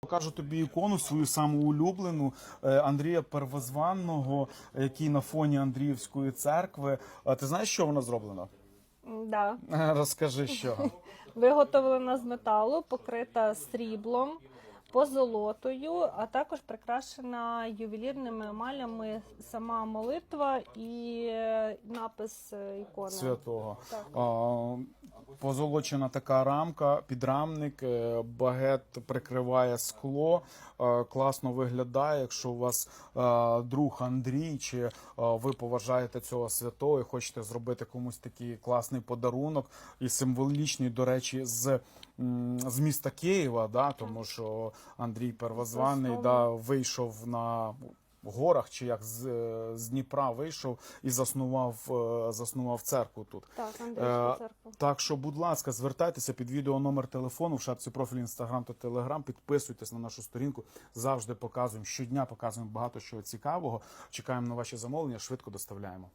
Покажу тобі ікону свою саму улюблену е, Андрія Первозванного, який на фоні Андріївської церкви. А ти знаєш, що вона зроблена? Да. Е, Розкажи, що. Виготовлена з металу, покрита сріблом, позолотою, а також прикрашена ювелірними емалями сама молитва і е, напис ікони. святого. Так. А, Позолочена така рамка, підрамник, е, багет прикриває скло. е, Класно виглядає. Якщо у вас е, друг Андрій, чи ви поважаєте цього святого і хочете зробити комусь такий класний подарунок і символічний, до речі, з, з міста Києва, да, тому що Андрій Первозваний да, вийшов на горах, чи як з, е, з Дніпра вийшов і заснував, е, заснував церкву тут. Так, Е, церкву. Так що, будь ласка, звертайтеся під відео номер телефону в шапці профілю Інстаграм та Телеграм. Підписуйтесь на нашу сторінку. Завжди показуємо щодня, показуємо багато чого цікавого. Чекаємо на ваші замовлення, швидко доставляємо.